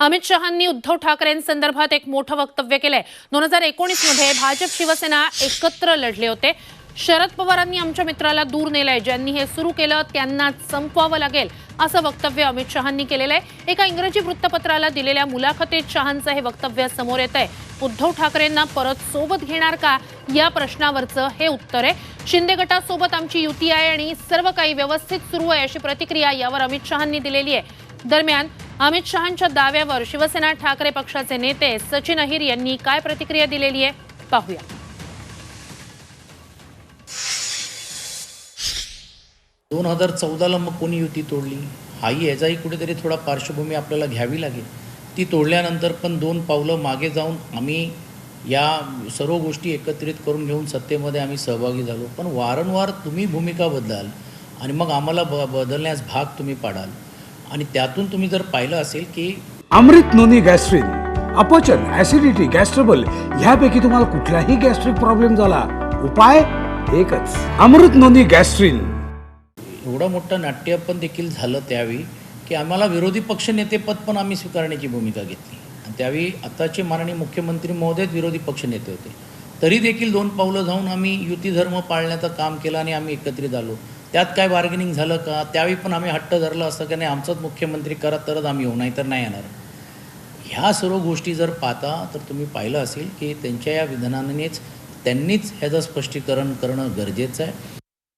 अमित शहांनी उद्धव ठाकरेंसंदर्भात एक मोठं वक्तव्य केलंय. दोन हजार एकोणीसमध्ये भाजप शिवसेना एकत्र लढले होते. शरद पवारांनी आमच्या मित्राला दूर नेलंय. ज्यांनी हे सुरू केलं त्यांना संपवावं लागेल असं वक्तव्य अमित शहांनी केलेलं आहे. एका इंग्रजी वृत्तपत्राला दिलेल्या मुलाखतीत शहांचं हे वक्तव्य समोर येत आहे उद्धव ठाकरेंना परत सोबत घेणार का? या प्रश्नावरचं हे उत्तर आहे. शिंदे गटासोबत आमची युती आहे आणि सर्व काही व्यवस्थित सुरू आहे अशी प्रतिक्रिया यावर अमित शहांनी दिलेली आहे. दरम्यान अमित शहांच्या दाव्यावर शिवसेना ठाकरे पक्षाचे नेते सचिन अहिर यांनी काय प्रतिक्रिया दिलेली आहे? पाहूया. दोन हजार चौदाला मग कोणी युती तोडली? हाही याचाही कुठेतरी थोडा पार्श्वभूमी आपल्याला घ्यावी लागेल. ती तोडल्यानंतर पण दोन पावलं मागे जाऊन आम्ही या सर्व गोष्टी एकत्रित करून घेऊन सत्तेमध्ये आम्ही सहभागी झालो. पण वारंवार तुम्ही भूमिका बदलाल आणि मग आम्हाला ब बदलण्यास भाग तुम्ही पाडाल. आणि त्यातून तुम्ही जर पाहिलं असेल की अमृत नोनी गॅस्ट्रिन अपचन ऍसिडिटी गॅस्ट्रबल ह्यापैकी तुम्हाला कुठलाही गॅस्ट्रिक प्रॉब्लेम झाला उपाय एकच. Amrut Noni Gastrin. एवढं मोठं नाट्य पण देखील झालं त्यावेळी की आम्हाला विरोधी पक्षनेतेपद पण आम्ही स्वीकारण्याची भूमिका घेतली. आणि त्यावेळी आताचे माननीय मुख्यमंत्री महोदयच विरोधी पक्षनेते होते. तरी देखील दोन पावलं जाऊन आम्ही युती धर्म पाळण्याचं काम केलं आणि आम्ही एकत्रित आलो. त्यात काय बार्गेनिंग झालं का? त्यावेळी पण आम्ही हट्ट धरलं असतं की नाही आमचंच मुख्यमंत्री करा तरच आम्ही येऊ नाही तर नाही येणार. ह्या सर्व गोष्टी जर पाहता तर तुम्ही पाहिलं असेल की त्यांच्या या विधानानेच त्यांनीच ह्याचं स्पष्टीकरण करणं गरजेचं आहे.